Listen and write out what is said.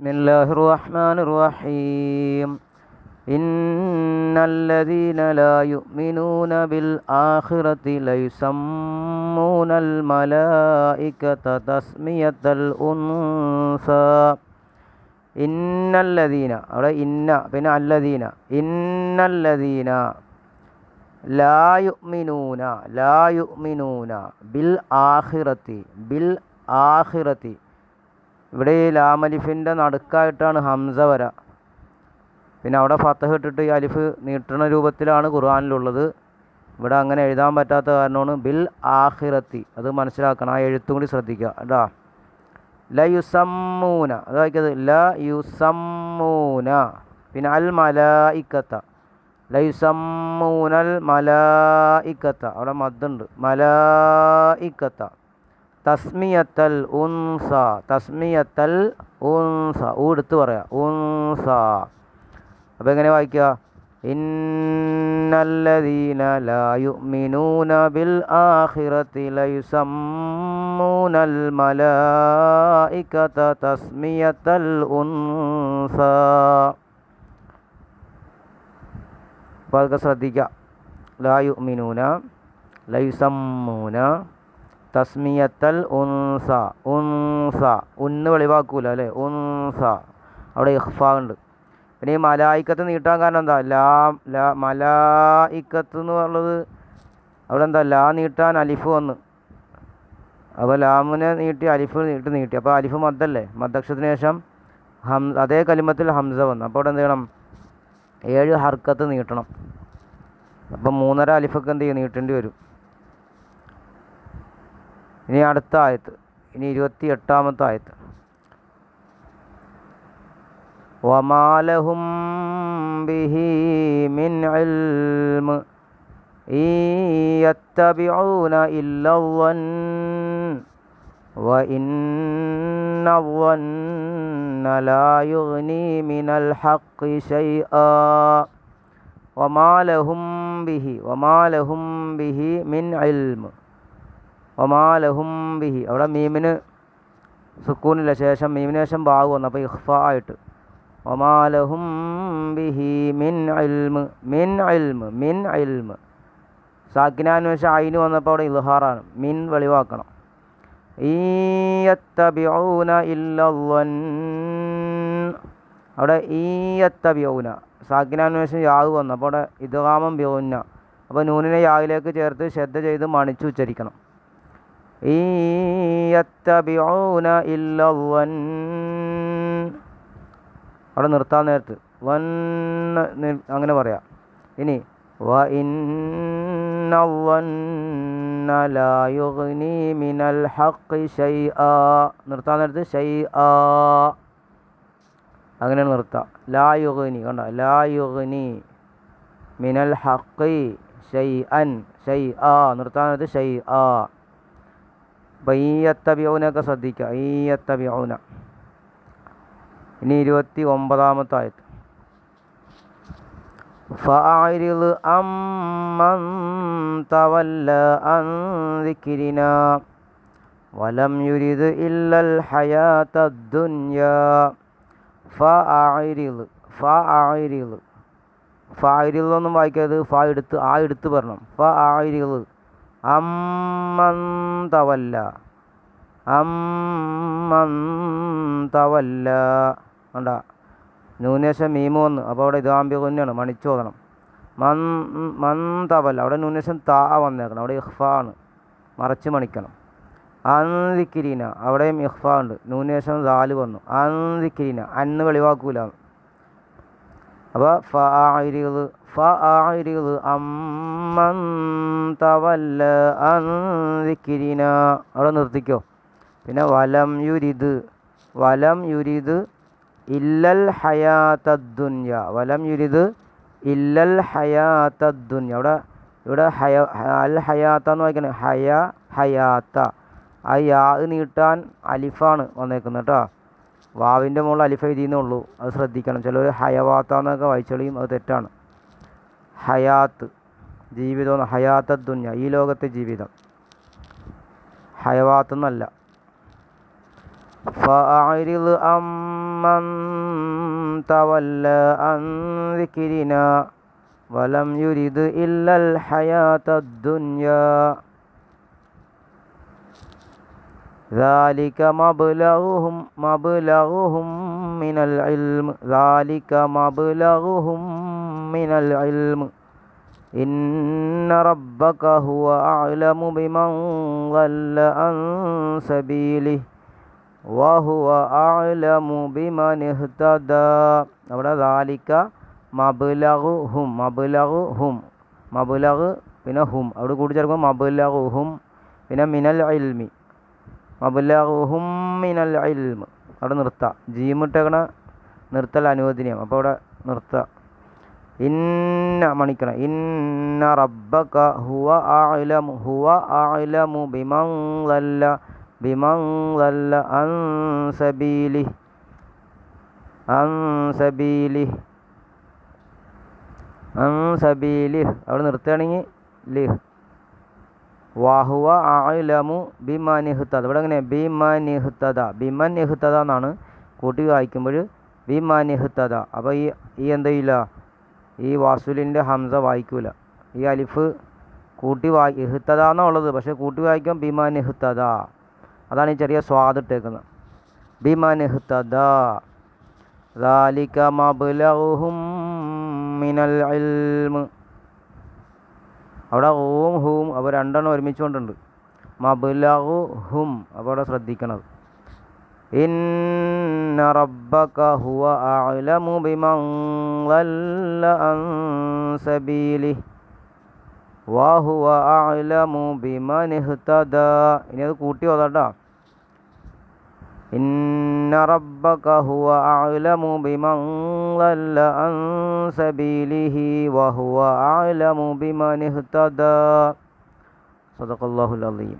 بسم الله الرحمن الرحيم إن الذين لا يؤمنون بالآخرة ليسمون الملائكة تسمية الأنثى إن الذين അവിടെ ഇന്ന പിന്നെ അല്ലദീന ഇന്നല്ലദീന ലാ യുഅ്മിനൂന ലാ യുഅ്മിനൂന ബിൽ ആഖിറത്തി ബിൽ ആഖിറത്തി ഇവിടെ ഈ ലാമലിഫിന്റെ നടുക്കായിട്ടാണ് ഹംസ വര. പിന്നെ അവിടെ ഫത്തഹ് ഇട്ടിട്ട് ഈ അലിഫ് നീട്ടണ രൂപത്തിലാണ് ഖുർആാനിലുള്ളത്. ഇവിടെ അങ്ങനെ എഴുതാൻ പറ്റാത്ത കാരണമാണ് ബിൽ ആഹിറത്തി അത് മനസ്സിലാക്കണം. ആ എഴുത്തും കൂടി ശ്രദ്ധിക്കുക. കേട്ടോ? ല യുസമ്മൂന. അത് വായിക്കത്. ല യുസമ്മൂന. പിന്നെ അൽ മലായിക്കത്ത. ല യുസമ്മൂനൽ മലായിക്കത്ത. അവിടെ മദ്ദുണ്ട് മലായിക്കത്ത. തസ്മിയത്തൽ ഉൻസ തസ്മിയത്തൽ ഉൻസ ഊ എടുത്ത് പറയാം ഉൻസ. അപ്പോൾ എങ്ങനെ വായിക്കുക? ഇന്നല്ലദീന ലാ യുഅ്മിനൂന ബിൽ ആഖിറതി ലയുസമ്മൂനൽ മലായികത തസ്മിയത്തൽ ഉൻസ. അപ്പോൾ അതൊക്കെ ശ്രദ്ധിക്കുക ലാ യുഅ്മിനൂന ലയുസമ്മൂന തസ്മിയത്തൽ ഉൻസ. ഉൻസ. ഉന്ന് വെളിവാക്കൂല അല്ലേ? ഉൻസ. അവിടെ ഇഹ്ഫ ഉണ്ട് പിന്നെ ഈ മലായിക്കത്ത് നീട്ടാൻ കാരണം എന്താ? ലാ ലാ മലായിക്കത്ത് എന്ന് പറയുന്നത് അവിടെ എന്താ? ലാ നീട്ടാൻ അലിഫ് വന്ന്. അപ്പോൾ ലാമിനെ നീട്ടി അലിഫ് നീട്ടി നീട്ടി. അപ്പോൾ അലിഫ് മദ്ദല്ലേ? മദ്ദക്ഷത്തിന് ശേഷം ഹം അതേ കലിമത്തിൽ ഹംസ വന്നു. അപ്പോൾ അവിടെ എന്ത് ചെയ്യണം? ഏഴ് ഹർക്കത്ത് നീട്ടണം. അപ്പം മൂന്നര അലിഫൊക്കെ എന്ത് ചെയ്യും? നീട്ടേണ്ടി വരും. ഇനി അടുത്ത ആയത്ത് ഇനി ഇരുപത്തി എട്ടാമത്തെ ആയത്ത് വമാലഹും ബിഹി മിൻ ഇൽമ യത്തബിഊന ഇല്ലവൻ وإن الظن لا يغني من الحق شيئا وما لهم به وما لهم به من علم ഒമാലഹും ബിഹി. അവിടെ മീമിന് സുക്കൂനില്ല ശേഷം മീമിന് ശേഷം ബാഗ് വന്നു. അപ്പോൾ ഇഹ്ഫ ആയിട്ട്. ഒമാലഹും ബിഹി മിൻ അൽമ് മിൻ അൽമ് മിൻ അൽമ് സാക്കിനാന്വേഷം അയിന് വന്നപ്പോൾ അവിടെ ഇൽഹാറാണ്. മിൻ വെളിവാക്കണം. ഈയത്തബിഊന ഇല്ലവൻ അവിടെ ഈയത്തബിഊന സാക്കിനാന്വേഷം യാവ് വന്നു. അപ്പോൾ അവിടെ ഇദ്ഗാമം ബിഊന്ന. അപ്പോൾ നൂനിനെ യാവിലേക്ക് ചേർത്ത് ശ്രദ്ധ ചെയ്ത് മണിച്ചു ഉച്ചരിക്കണം. യത്തബിഊന ഇല്ലവൻ അവിടെ നിർത്താൻ നേരത്ത് വൻ അങ്ങനെ പറയാം. ഇനി വ ഇന്നവന്ന ലാ യുഗ്നി മിനൽ ഹഖ് ഷൈആ നിർത്താൻ നേരത്ത് ഷൈആ അങ്ങനെ നിർത്താം. ലാ യുഗ്നി കണ്ട? ലാ യുഗ്നി മിനൽ ഹഖ് ഷൈഅൻ ഷൈആ നിർത്താൻ നേരത്ത് ഷൈആ അപ്പോൾ ഈ അത്തബിയൗനൊക്കെ ശ്രദ്ധിക്കുക ഈ അത്തബിയൗന ഇനി ഇരുപത്തി ഒമ്പതാമത്തെ ആയത് വലം യുരിദ് ഇല്ലൽ ഹയാത്ത ദുനിയാ. ഫഅരിദ് ഫഅരിദ് ഫഅരിദ് ഒന്നും വായിക്കരുത്. ഫ എടുത്ത് ആ എടുത്ത് പറഞ്ഞു ഫ ഫഅരിദ് അമ്മൻ തവല്ല അമ്മൻ കണ്ട? ന്യൂനേശം മീമു വന്ന്. അപ്പോൾ അവിടെ ഇതാമ്പ്യ കുഞ്ഞാണ്. മണിച്ചു മന്തവല്ല. അവിടെ ന്യൂനേശം താ വന്നേക്കണം. അവിടെ ഇഹ്ഫ ആണ്. മറച്ച് മണിക്കണം. അന്തിക്കിരീന അവിടെയും ഇഹ്ഫ ഉണ്ട്. ന്യൂനേശം ദാൽ വന്നു. അന്തിക്കിരീന അന്ന് വെളിവാക്കൂല. അപ്പോൾ ഫാരിത് ഫാരിത് അമ്മൻ തവല്ല അന്തിക്കിരീന അവിടെ നിർത്തിക്കോ. പിന്നെ വലം യുരിത് വലം യുരിത് ഇല്ലൽ ഹയാത്തദ്ദുന്യ വലം യുരിത് ഇല്ലൽ ഹയാത്തദ്ദുന്യ അവിടെ ഇവിടെ ഹയ അൽ ഹയാത്ത എന്ന് വായിക്കണേ. ഹയ ഹയാത്ത. ആ യാ നീട്ടാൻ അലിഫാണ് വന്നേക്കുന്നത് കേട്ടോ. വാവിൻ്റെ മുകളിൽ അലിഫ് എഴുതിയെന്നേ ഉള്ളൂ അത് ശ്രദ്ധിക്കണം ചിലർ ഹയവാത്ത എന്നൊക്കെ വായിച്ചോളിയും അത് തെറ്റാണ് ഹയാത്ത് ജീവിതം ഹയാത്ത ദുന്യ ഈ ലോകത്തെ ജീവിതം ഹയവാത്ത് എന്നല്ല فأعرض عمن من تولى عن ذكرنا ولم يرد إلا الحياة الدنيا ذلك مبلغهم مبلغهم من العلم ذلك مبلغهم من العلم إن ربك هو أعلم بمن ضل عن سبيله وهو أعلم بمن اهتدى അവിടെ ذلك മബുലഹും മബുലഹും മബുലഹ് പിന്നെ ഹും അവിടെ കൂടി ചേർക്കുമ്പോൾ മബുലഹും പിന്നെ മിനൽ ഇൽമി മബുലഹും മിനൽ ഇൽമ്. അവിടെ നിർത്താം. ജീമിട്ടേക്കണ നിർത്തൽ അനുവദനീയം. അപ്പോൾ അവിടെ നിർത്ത. ഇന്ന മണിക്കണം. ഇന്ന റബ്ബക ഹുവ ആലമു ഹുവ ആലമു ബിമൻ ലല്ല ബിമൻ ലല്ല അൻ സബീലി അൻ സബീലി അൻ സബീലി അവിടെ നിർത്തുകയാണെങ്കിൽ ലിഹ്. വാഹുവ ആലമു ബിമൻ ഇഹ്തദ ഇവിടെ എങ്ങനെ ബിമൻ ഇഹ്തദ ബിമൻ ഇഹ്തദ എന്നാണ് കൂട്ടി വായിക്കുമ്പോൾ ബിമൻ ഇഹ്തദ അപ്പോൾ ഈ ഈ എന്തെയില്ല ഈ വാസുലിൻ്റെ ഹംസ വായിക്കൂല ഈ അലിഫ് കൂട്ടി വായി ഇഹ്തദ എന്നുള്ളത് പക്ഷേ കൂട്ടി വായിക്കാൻ ബിമാൻ ഇഹ്തദ അതാണ് ഈ ചെറിയ സ്വാദ് ഇട്ടേക്കുന്നത് ബിമാൻ ഇഹ്തദ ذلك مبلغهم من العلم അവിടെ ഓം ഹൂം അപ്പോൾ രണ്ടെണ്ണം ഒരുമിച്ചുകൊണ്ടുണ്ട്. മബുലഹു ഹും അപ്പോൾ അവിടെ ശ്രദ്ധിക്കണത്. ഇനി അത് കൂട്ടി ഓതാട്ടോ. ഇന്ന റബ്ബക ഹുവ അഅലമു ബിമൻ ളല്ല അൻ സബീലിഹി വഹുവ അഅലമു ബിമൻ ഇഹ്തദ സദഖല്ലാഹുൽ അലീം